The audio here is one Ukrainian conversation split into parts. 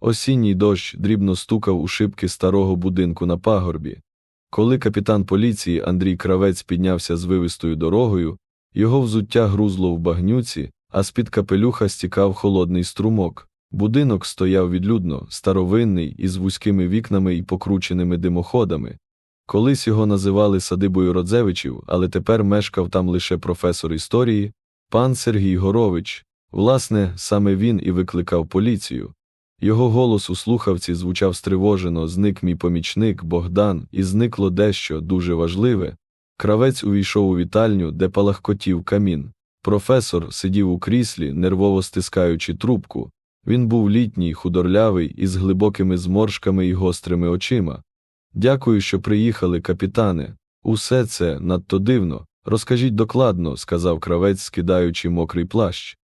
Осінній дощ дрібно стукав у шибки старого будинку на пагорбі. Коли капітан поліції Андрій Кравець піднявся звивистою дорогою, його взуття грузло в багнюці, а з-під капелюха стікав холодний струмок. Будинок стояв відлюдно, старовинний, із вузькими вікнами і покрученими димоходами. Колись його називали садибою Родзевичів, але тепер мешкав там лише професор історії, пан Сергій Горович. Власне, саме він і викликав поліцію. Його голос у слухавці звучав стривожено, зник мій помічник Богдан, і зникло дещо дуже важливе. Кравець увійшов у вітальню, де палахкотів камін. Професор сидів у кріслі, нервово стискаючи трубку. Він був літній, худорлявий, із глибокими зморшками і гострими очима. Дякую, що приїхали, капітане. Усе це надто дивно. Розкажіть докладно, сказав кравець, скидаючи мокрий плащ.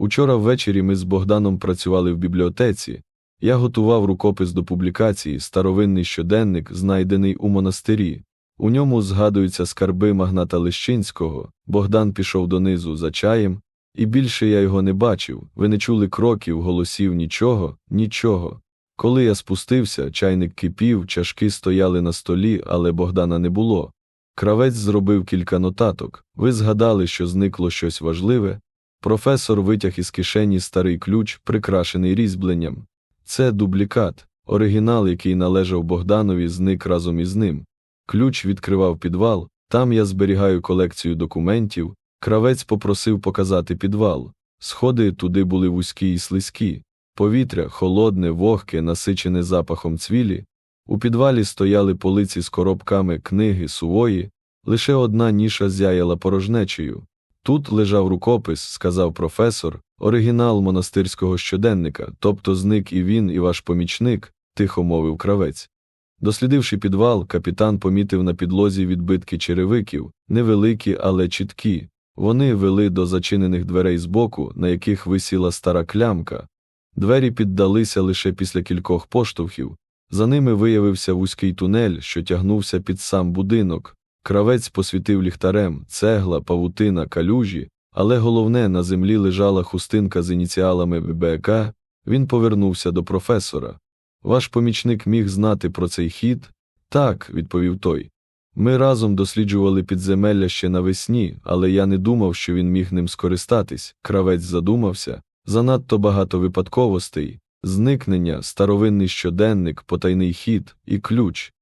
Учора ввечері ми з Богданом працювали в бібліотеці. Я готував рукопис до публікації, старовинний щоденник, знайдений у монастирі. У ньому згадуються скарби магната Лещинського. Богдан пішов донизу за чаєм, і більше я його не бачив. Ви не чули кроків, голосів, нічого, нічого. Коли я спустився, чайник кипів, чашки стояли на столі, але Богдана не було. Кравець зробив кілька нотаток. Ви згадали, що зникло щось важливе. Професор витяг із кишені старий ключ, прикрашений різьбленням. Це дублікат, оригінал, який належав Богданові, зник разом із ним. Ключ відкривав підвал, там я зберігаю колекцію документів. Кравець попросив показати підвал. Сходи туди були вузькі і слизькі. Повітря холодне, вогке, насичене запахом цвілі. У підвалі стояли полиці з коробками книги сувої, лише одна ніша зяяла порожнечею. Тут лежав рукопис, сказав професор, оригінал монастирського щоденника, тобто зник і він, і ваш помічник, тихо мовив кравець. Дослідивши підвал, капітан помітив на підлозі відбитки черевиків, невеликі, але чіткі. Вони вели до зачинених дверей збоку, на яких висіла стара клямка. Двері піддалися лише після кількох поштовхів. За ними виявився вузький тунель, що тягнувся під сам будинок. Кравець посвітив ліхтарем, цегла, павутина, калюжі, але головне, на землі лежала хустинка з ініціалами ББК. Він повернувся до професора. Ваш помічник міг знати про цей хід? Так, відповів той. Ми разом досліджували підземелля ще навесні, але я не думав, що він міг ним скористатись. Кравець задумався. Занадто багато випадковостей, зникнення, старовинний щоденник, потайний хід і ключ.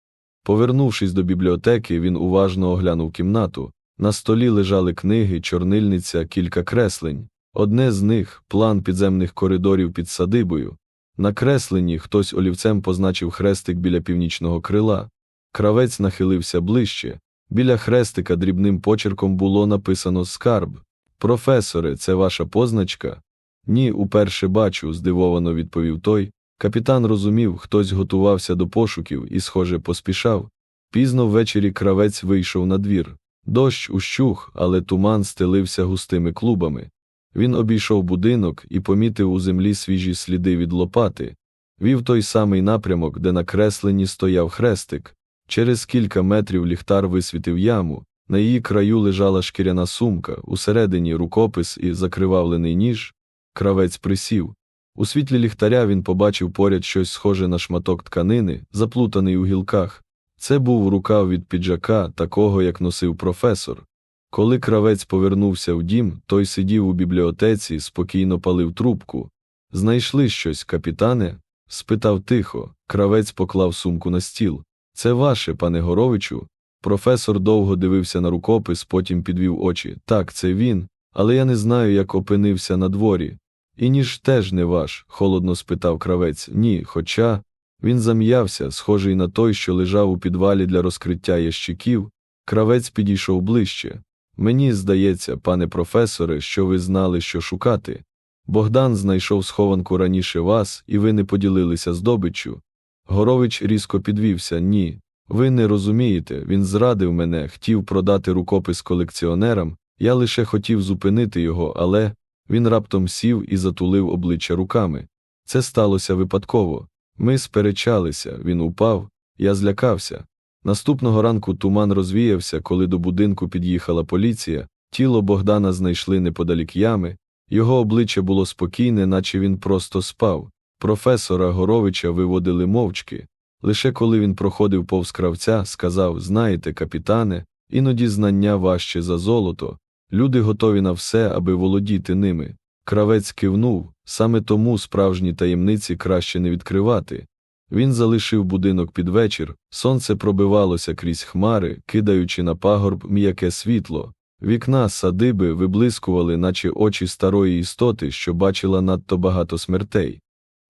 Повернувшись до бібліотеки, він уважно оглянув кімнату. На столі лежали книги, чорнильниця, кілька креслень. Одне з них план підземних коридорів під садибою. На кресленні хтось олівцем позначив хрестик біля північного крила. Кравець нахилився ближче. Біля хрестика дрібним почерком було написано скарб. Професоре, це ваша позначка? Ні, уперше бачу, здивовано відповів той. Капітан розумів, хтось готувався до пошуків і, схоже, поспішав. Пізно ввечері кравець вийшов на двір. Дощ ущух, але туман стелився густими клубами. Він обійшов будинок і помітив у землі свіжі сліди від лопати. Вів той самий напрямок, де на кресленні стояв хрестик. Через кілька метрів ліхтар висвітив яму. На її краю лежала шкіряна сумка, усередині рукопис і закривавлений ніж. Кравець присів. У світлі ліхтаря він побачив поряд щось схоже на шматок тканини, заплутаний у гілках. Це був рукав від піджака, такого, як носив професор. Коли кравець повернувся в дім, той сидів у бібліотеці, спокійно палив трубку. Знайшли щось, капітане? спитав тихо. Кравець поклав сумку на стіл. Це ваше, пане Горовичу. Професор довго дивився на рукопис, потім підвів очі. Так, це він, але я не знаю, як опинився на дворі. І ніж теж не ваш, холодно спитав кравець. Ні, хоча він зам'явся, схожий на той, що лежав у підвалі для розкриття ящиків. Кравець підійшов ближче. Мені здається, пане професоре, що ви знали, що шукати. Богдан знайшов схованку раніше вас, і ви не поділилися здобиччю. Горович різко підвівся. Ні. Ви не розумієте, він зрадив мене, хотів продати рукопис колекціонерам, я лише хотів зупинити його, але. Він раптом сів і затулив обличчя руками. Це сталося випадково. Ми сперечалися, він упав, я злякався. Наступного ранку туман розвіявся, коли до будинку під'їхала поліція, тіло Богдана знайшли неподалік ями, його обличчя було спокійне, наче він просто спав. Професора Горовича виводили мовчки. Лише коли він проходив повз кравця, сказав Знаєте, капітане, іноді знання важче за золото. Люди готові на все, аби володіти ними. Кравець кивнув, саме тому справжні таємниці краще не відкривати. Він залишив будинок під вечір, сонце пробивалося крізь хмари, кидаючи на пагорб м'яке світло. Вікна садиби виблискували, наче очі старої істоти, що бачила надто багато смертей.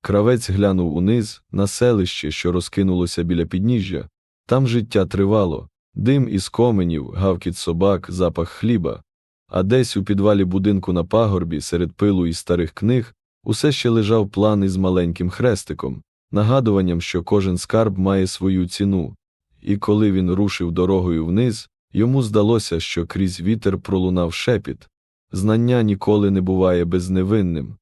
Кравець глянув униз, на селище, що розкинулося біля підніжжя. Там життя тривало, дим із коменів, гавкіт собак, запах хліба. А десь у підвалі будинку на пагорбі, серед пилу і старих книг, усе ще лежав план із маленьким хрестиком, нагадуванням, що кожен скарб має свою ціну. І коли він рушив дорогою вниз, йому здалося, що крізь вітер пролунав шепіт. Знання ніколи не буває безневинним.